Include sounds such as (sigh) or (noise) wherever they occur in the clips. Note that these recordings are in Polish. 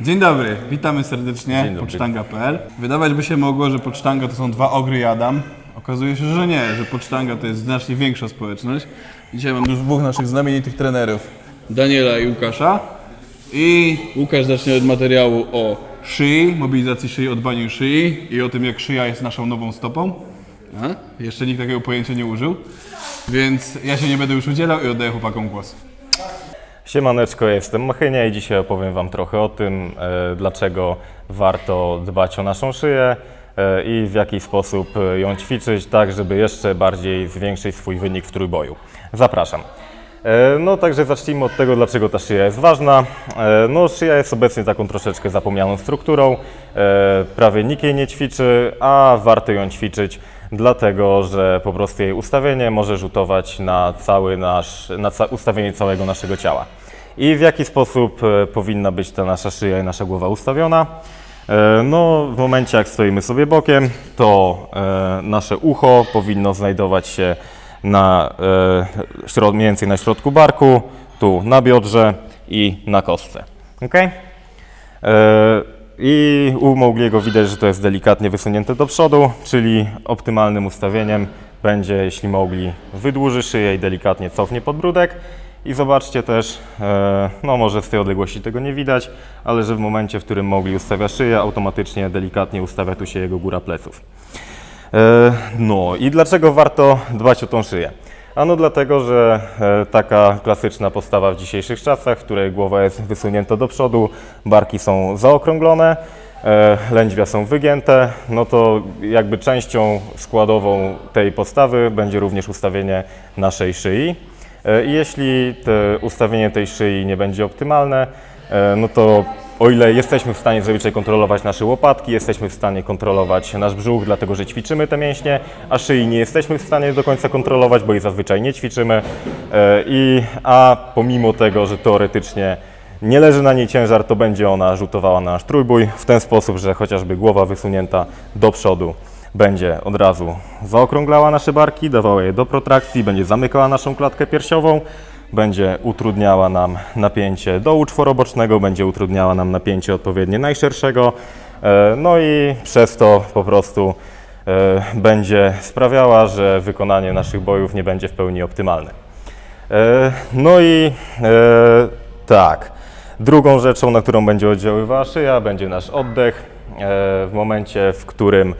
Dzień dobry, witamy serdecznie dobry. pocztanga.pl. Wydawać by się mogło, że pocztanga to są dwa ogry jadam. Okazuje się, że nie, że pocztanga to jest znacznie większa społeczność. Dzisiaj mam już dwóch naszych znamienitych trenerów, Daniela i Łukasza. I Łukasz zacznie od materiału o szyi, mobilizacji szyi, o dbaniu szyi i o tym, jak szyja jest naszą nową stopą. A? Jeszcze nikt takiego pojęcia nie użył. Więc ja się nie będę już udzielał i oddaję chłopakom głos. Siemaneczko, jestem Machynia i dzisiaj opowiem Wam trochę o tym, e, dlaczego warto dbać o naszą szyję e, i w jaki sposób e, ją ćwiczyć, tak żeby jeszcze bardziej zwiększyć swój wynik w trójboju. Zapraszam. No także zacznijmy od tego, dlaczego ta szyja jest ważna. No szyja jest obecnie taką troszeczkę zapomnianą strukturą, prawie nikt jej nie ćwiczy, a warto ją ćwiczyć, dlatego że po prostu jej ustawienie może rzutować na cały nasz, na ca- ustawienie całego naszego ciała. I w jaki sposób e, powinna być ta nasza szyja i nasza głowa ustawiona? E, No, w momencie jak stoimy sobie bokiem, to e, nasze ucho powinno znajdować się na, mniej więcej na środku barku, tu na biodrze i na kostce. Okay? I u Mowgliego widać, że to jest delikatnie wysunięte do przodu, czyli optymalnym ustawieniem będzie, jeśli Mowgli wydłuży szyję i delikatnie cofnie podbródek. I zobaczcie też, e, no może z tej odległości tego nie widać, ale że w momencie, w którym Mowgli ustawia szyję, automatycznie delikatnie ustawia tu się jego góra pleców. E, No i dlaczego warto dbać o tą szyję? Ano dlatego, że e, taka klasyczna postawa w dzisiejszych czasach, w której głowa jest wysunięta do przodu, barki są zaokrąglone, e, lędźwia są wygięte, no to jakby częścią składową tej postawy będzie również ustawienie naszej szyi. E, I jeśli te ustawienie tej szyi nie będzie optymalne, no to o ile jesteśmy w stanie zazwyczaj kontrolować nasze łopatki, jesteśmy w stanie kontrolować nasz brzuch, dlatego że ćwiczymy te mięśnie, a szyi nie jesteśmy w stanie do końca kontrolować, bo jej zazwyczaj nie ćwiczymy. E, I, a pomimo tego, że teoretycznie nie leży na niej ciężar, to będzie ona rzutowała na nasz trójbój w ten sposób, że chociażby głowa wysunięta do przodu będzie od razu zaokrąglała nasze barki, dawała je do protrakcji, będzie zamykała naszą klatkę piersiową, będzie utrudniała nam napięcie dołu czworobocznego, będzie utrudniała nam napięcie odpowiednie najszerszego, e, no i przez to po prostu e, będzie sprawiała, że wykonanie naszych bojów nie będzie w pełni optymalne. E, No i tak, drugą rzeczą, na którą będzie oddziaływała szyja, będzie nasz oddech. E, W momencie, w którym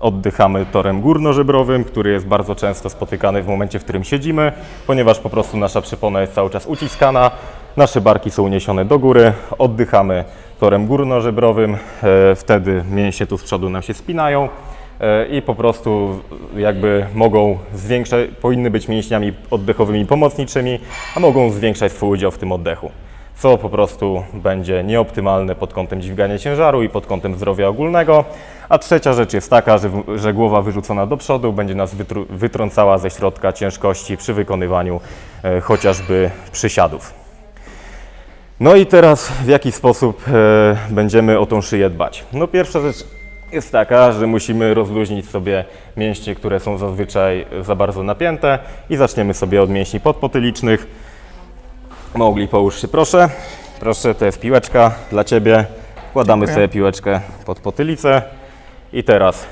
oddychamy torem górnożebrowym, który jest bardzo często spotykany w momencie, w którym siedzimy, ponieważ po prostu nasza przypona jest cały czas uciskana, nasze barki są uniesione do góry, oddychamy torem górnożebrowym, e, wtedy mięśnie tu z przodu nam się spinają e, i po prostu jakby mogą zwiększać, powinny być mięśniami oddechowymi pomocniczymi, a mogą zwiększać swój udział w tym oddechu, co po prostu będzie nieoptymalne pod kątem dźwigania ciężaru i pod kątem zdrowia ogólnego. A trzecia rzecz jest taka, że, że głowa wyrzucona do przodu będzie nas wytru, wytrącała ze środka ciężkości przy wykonywaniu e, chociażby przysiadów. No i teraz w jaki sposób e, będziemy o tą szyję dbać? No pierwsza rzecz jest taka, że musimy rozluźnić sobie mięśnie, które są zazwyczaj za bardzo napięte i zaczniemy sobie od mięśni podpotylicznych. Mogli połóż się proszę. Proszę, to jest piłeczka dla Ciebie. Wkładamy sobie piłeczkę pod potylicę i teraz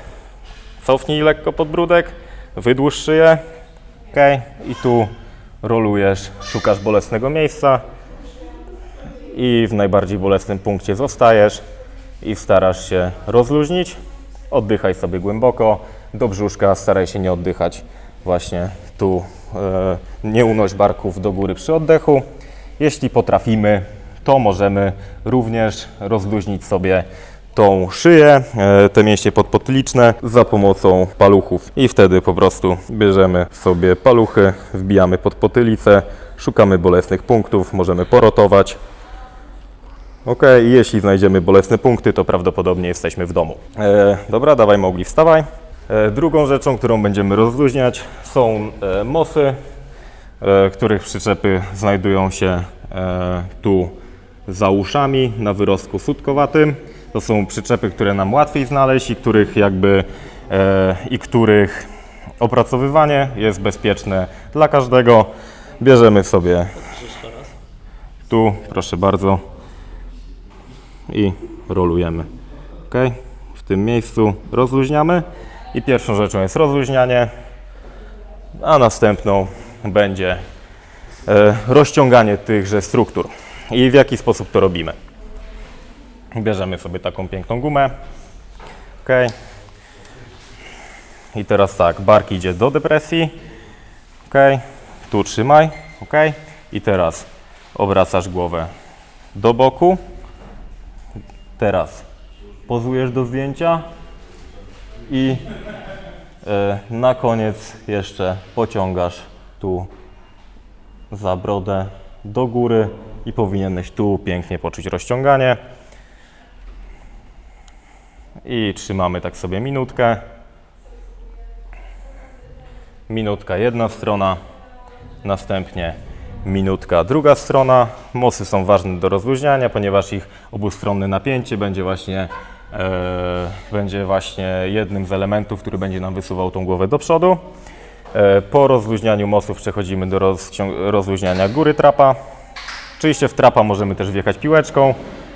cofnij lekko podbródek, wydłuż szyję, ok, i tu rolujesz, szukasz bolesnego miejsca, i w najbardziej bolesnym punkcie zostajesz i starasz się rozluźnić. Oddychaj sobie głęboko, do brzuszka staraj się nie oddychać właśnie tu, e, nie unoś barków do góry przy oddechu. Jeśli potrafimy, to możemy również rozluźnić sobie tą szyję, e, te mięśnie podpotyliczne za pomocą paluchów i wtedy po prostu bierzemy sobie paluchy, wbijamy pod potylicę, szukamy bolesnych punktów, możemy porotować. Ok, jeśli znajdziemy bolesne punkty, to prawdopodobnie jesteśmy w domu. E, dobra, dawaj mogli wstawaj. E, drugą rzeczą, którą będziemy rozluźniać są e, mosy, których przyczepy znajdują się e, tu za uszami na wyrostku sutkowatym. To są przyczepy, które nam łatwiej znaleźć i których jakby e, i których opracowywanie jest bezpieczne dla każdego. Bierzemy sobie tu, proszę bardzo, i rolujemy. Ok? W tym miejscu rozluźniamy i pierwszą rzeczą jest rozluźnianie, a następną będzie e, rozciąganie tychże struktur. I w jaki sposób to robimy? Bierzemy sobie taką piękną gumę. Ok. I teraz tak, bark idzie do depresji. Ok. Tu trzymaj. Ok. I teraz obracasz głowę do boku. Teraz pozujesz do zdjęcia i e, na koniec jeszcze pociągasz tu za brodę do góry i powinieneś tu pięknie poczuć rozciąganie. I trzymamy tak sobie minutkę. Minutka jedna strona, następnie minutka druga strona. Mosy są ważne do rozluźniania, ponieważ ich obustronne napięcie będzie właśnie, e, będzie właśnie jednym z elementów, który będzie nam wysuwał tą głowę do przodu. E, po rozluźnianiu mosów przechodzimy do rozluźniania góry trapa. Oczywiście w trapa możemy też wjechać piłeczką,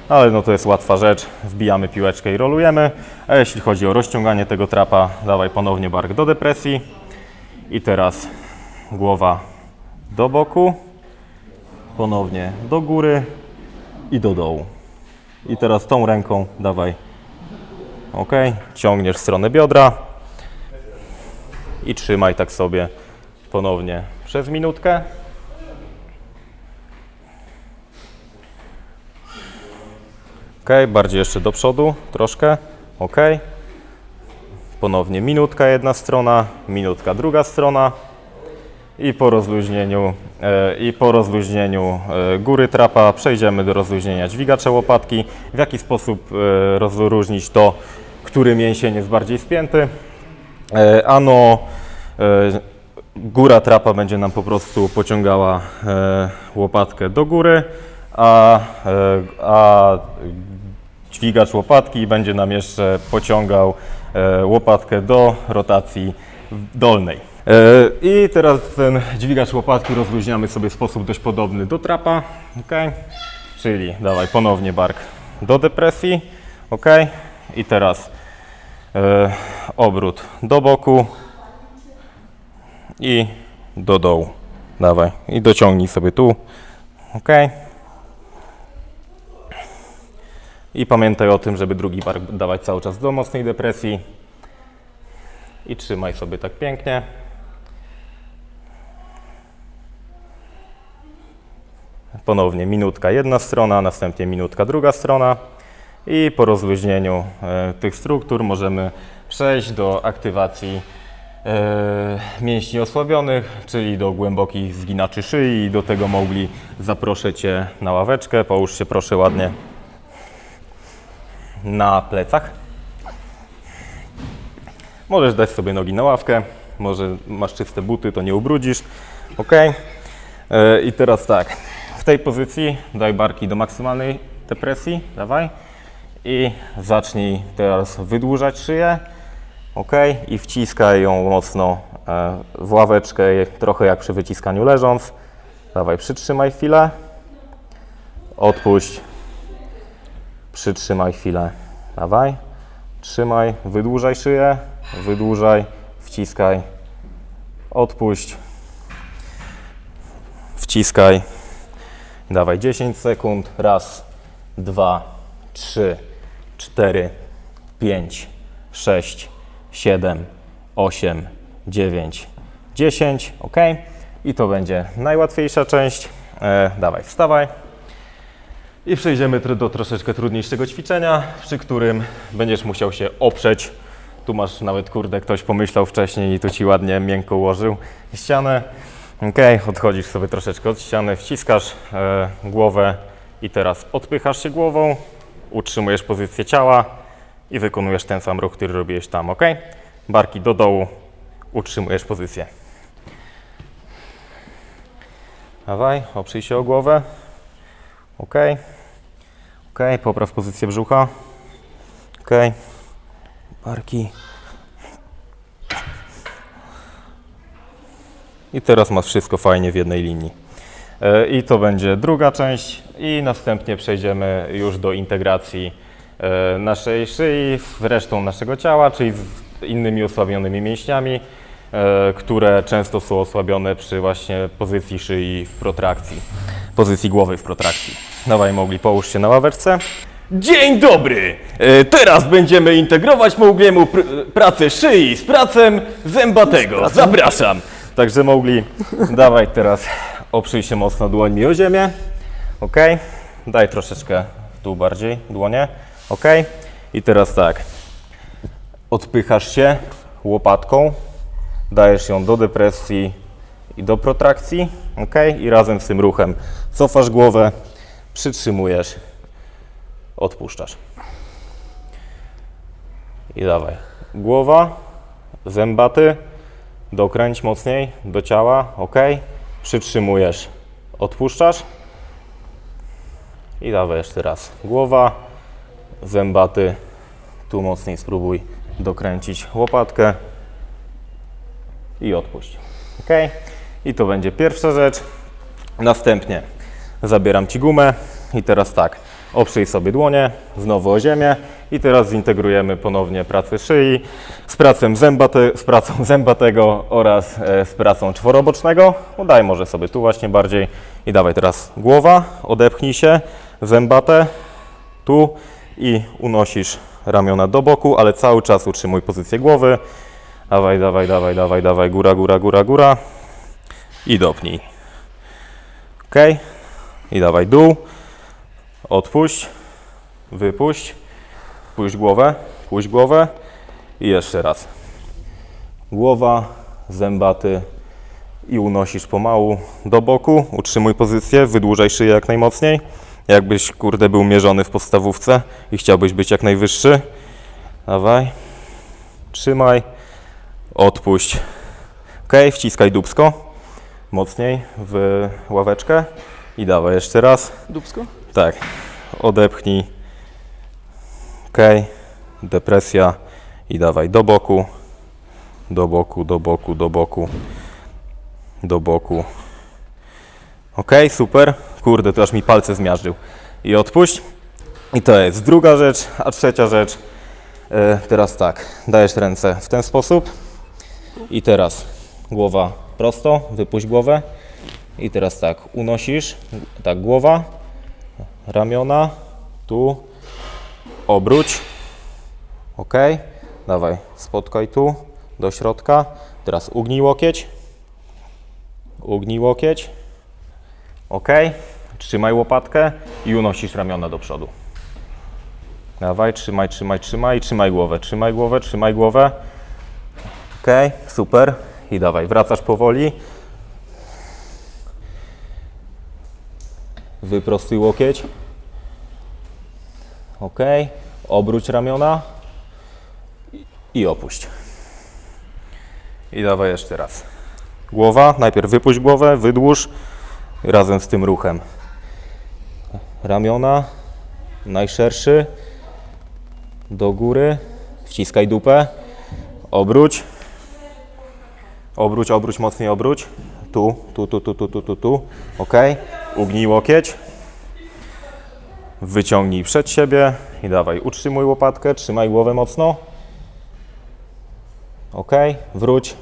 ale no to jest łatwa rzecz. Wbijamy piłeczkę i rolujemy. A jeśli chodzi o rozciąganie tego trapa, dawaj ponownie bark do depresji. I teraz głowa do boku, ponownie do góry i do dołu. I teraz tą ręką dawaj. Ok, ciągniesz w stronę biodra i trzymaj tak sobie ponownie przez minutkę. Ok, bardziej jeszcze do przodu troszkę. Ok. Ponownie minutka jedna strona, minutka druga strona. I po rozluźnieniu, e, i po rozluźnieniu e, góry trapa przejdziemy do rozluźnienia dźwigacza łopatki. W jaki sposób e, rozróżnić to, który mięsień jest bardziej spięty. E, ano e, góra trapa będzie nam po prostu pociągała e, łopatkę do góry, a, a dźwigacz łopatki będzie nam jeszcze pociągał łopatkę do rotacji dolnej. I teraz ten dźwigacz łopatki rozluźniamy sobie w sposób dość podobny do trapa, ok? Czyli dawaj ponownie bark do depresji, ok? I teraz obrót do boku i do dołu. Dawaj i dociągnij sobie tu, ok? I pamiętaj o tym, żeby drugi bark dawać cały czas do mocnej depresji. I trzymaj sobie tak pięknie. Ponownie minutka jedna strona, następnie minutka druga strona. I po rozluźnieniu e, tych struktur możemy przejść do aktywacji e, mięśni osłabionych, czyli do głębokich zginaczy szyi. I do tego mogli zaproszę Cię na ławeczkę. Połóż się proszę ładnie na plecach. Możesz dać sobie nogi na ławkę, może masz czyste buty, to nie ubrudzisz. Ok. E, I teraz tak, w tej pozycji daj barki do maksymalnej depresji, dawaj. I zacznij teraz wydłużać szyję. Ok. I wciskaj ją mocno e, w ławeczkę, trochę jak przy wyciskaniu leżąc. Dawaj, przytrzymaj chwilę. Odpuść. Przytrzymaj chwilę. Dawaj. Trzymaj, wydłużaj szyję, wydłużaj, wciskaj, odpuść, wciskaj. Dawaj 10 sekund. Raz, dwa, trzy, cztery, pięć, sześć, siedem, osiem, dziewięć, dziesięć. Ok. I to będzie najłatwiejsza część. E, dawaj, wstawaj. I przejdziemy do troszeczkę trudniejszego ćwiczenia, przy którym będziesz musiał się oprzeć. Tu masz nawet, kurde, ktoś pomyślał wcześniej i tu ci ładnie miękko ułożył ścianę. Ok, odchodzisz sobie troszeczkę od ściany, wciskasz e, głowę i teraz odpychasz się głową, utrzymujesz pozycję ciała i wykonujesz ten sam ruch, który robiłeś tam, ok? Barki do dołu, utrzymujesz pozycję. Dawaj, oprzyj się o głowę. Ok. Ok, popraw pozycję brzucha. Ok. Barki. I teraz masz wszystko fajnie w jednej linii. E, I to będzie druga część i następnie przejdziemy już do integracji e, naszej szyi z resztą naszego ciała, czyli z innymi osłabionymi mięśniami, e, które często są osłabione przy właśnie pozycji szyi w protrakcji, pozycji głowy w protrakcji. Dawaj Mogli, połóż się na ławeczce. Dzień dobry! E, Teraz będziemy integrować Mowgliemu pr- pracę szyi z pracą zębatego. Zapraszam! Także mogli, dawaj teraz oprzyj się mocno dłońmi o ziemię. Ok. Daj troszeczkę w dół bardziej dłonie. Ok. I teraz tak. Odpychasz się łopatką, dajesz ją do depresji i do protrakcji. Ok. I razem z tym ruchem cofasz głowę, przytrzymujesz, odpuszczasz. I dawaj. Głowa, zębaty, Dokręć mocniej do ciała, ok. Przytrzymujesz, odpuszczasz. I dawaj jeszcze raz. Głowa, zębaty. Tu mocniej spróbuj dokręcić łopatkę i odpuść. Ok. I to będzie pierwsza rzecz. Następnie zabieram Ci gumę i teraz tak, oprzyj sobie dłonie, znowu o ziemię i teraz zintegrujemy ponownie pracę szyi z, pracą zębate, z pracą (laughs) zębatego oraz e, z pracą czworobocznego. Udaj może sobie tu właśnie bardziej i dawaj teraz głowa, odepchnij się, zębate, tu i unosisz ramiona do boku, ale cały czas utrzymuj pozycję głowy. Dawaj, dawaj, dawaj, dawaj, dawaj, góra, góra, góra, góra i dopnij. Ok. I dawaj dół. Odpuść. Wypuść. Puść głowę. Puść głowę. I jeszcze raz. Głowa, zębaty i unosisz pomału do boku. Utrzymuj pozycję, wydłużaj szyję jak najmocniej. Jakbyś, kurde, był mierzony w podstawówce i chciałbyś być jak najwyższy. Dawaj. Trzymaj. Odpuść. Ok, wciskaj dubsko mocniej w ławeczkę i dawaj jeszcze raz. Dubsko? Tak, odepchnij. Ok, depresja i dawaj do boku, do boku, do boku, do boku, do boku. Ok, super. Kurde, to aż mi palce zmiażdżył. I odpuść. I to jest druga rzecz, a trzecia rzecz. E, teraz tak, dajesz ręce w ten sposób. I teraz głowa prosto, wypuść głowę. I teraz tak, unosisz, tak głowa, ramiona, tu, obróć. Ok, dawaj, spotkaj tu, do środka. Teraz ugnij łokieć. Ugnij łokieć. Ok, trzymaj łopatkę i unosisz ramiona do przodu. Dawaj, trzymaj, trzymaj, trzymaj, trzymaj głowę, trzymaj głowę, trzymaj głowę. Ok, super. I dawaj, wracasz powoli. Wyprostuj łokieć. Ok, obróć ramiona i- opuść. I dawaj jeszcze raz. Głowa, najpierw wypuść głowę, wydłuż razem z tym ruchem. Ramiona, najszerszy, do góry, wciskaj dupę, obróć. Obróć, obróć, mocniej obróć. Tu, tu, tu, tu, tu, tu, tu, tu. Ok. Ugnij łokieć. Wyciągnij przed siebie i dawaj. Utrzymuj łopatkę, trzymaj głowę mocno. Ok. Wróć.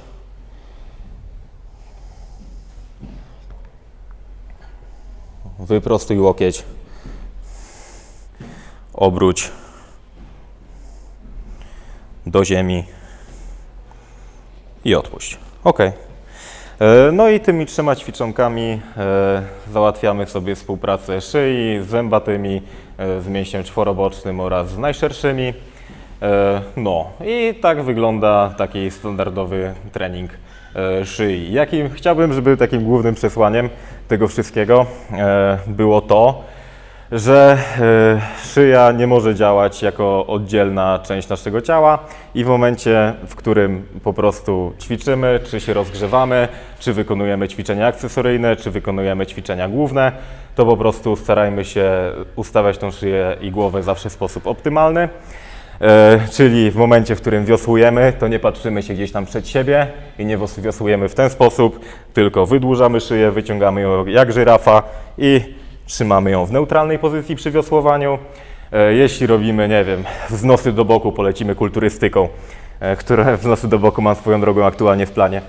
Wyprostuj łokieć. Obróć do ziemi i odpuść. Ok. E, No i tymi trzema ćwiczonkami e, załatwiamy sobie współpracę szyi z zębatymi, e, z mięśniem czworobocznym oraz z najszerszymi. No i tak wygląda taki standardowy trening szyi. Jakim chciałbym, żeby takim głównym przesłaniem tego wszystkiego e, było to, że e, szyja nie może działać jako oddzielna część naszego ciała i w momencie, w którym po prostu ćwiczymy, czy się rozgrzewamy, czy wykonujemy ćwiczenia akcesoryjne, czy wykonujemy ćwiczenia główne, to po prostu starajmy się ustawiać tą szyję i głowę zawsze w sposób optymalny. E, czyli w momencie, w którym wiosłujemy, to nie patrzymy się gdzieś tam przed siebie i nie wios- wiosłujemy w ten sposób, tylko wydłużamy szyję, wyciągamy ją jak żyrafa i trzymamy ją w neutralnej pozycji przy wiosłowaniu. E, jeśli robimy, nie wiem, wznosy do boku, polecimy kulturystyką, e, które (laughs) wznosy do boku mam swoją drogą aktualnie w planie.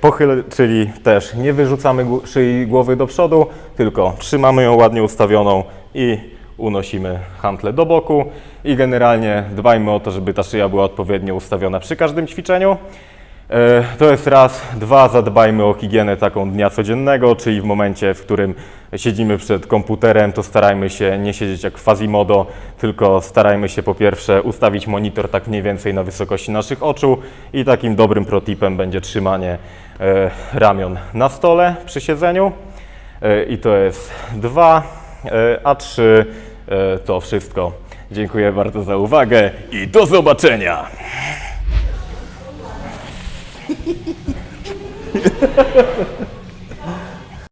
Pochyl, czyli też nie wyrzucamy szyi głowy do przodu, tylko trzymamy ją ładnie ustawioną i unosimy hantle do boku i generalnie dbajmy o to, żeby ta szyja była odpowiednio ustawiona przy każdym ćwiczeniu. E, To jest raz. Dwa, zadbajmy o higienę taką dnia codziennego, czyli w momencie, w którym siedzimy przed komputerem, to starajmy się nie siedzieć jak Quasimodo, tylko starajmy się po pierwsze ustawić monitor tak mniej więcej na wysokości naszych oczu i takim dobrym protipem będzie trzymanie e, ramion na stole przy siedzeniu. E, I to jest dwa, a trzy e, to wszystko. Dziękuję bardzo za uwagę I do zobaczenia! (laughs)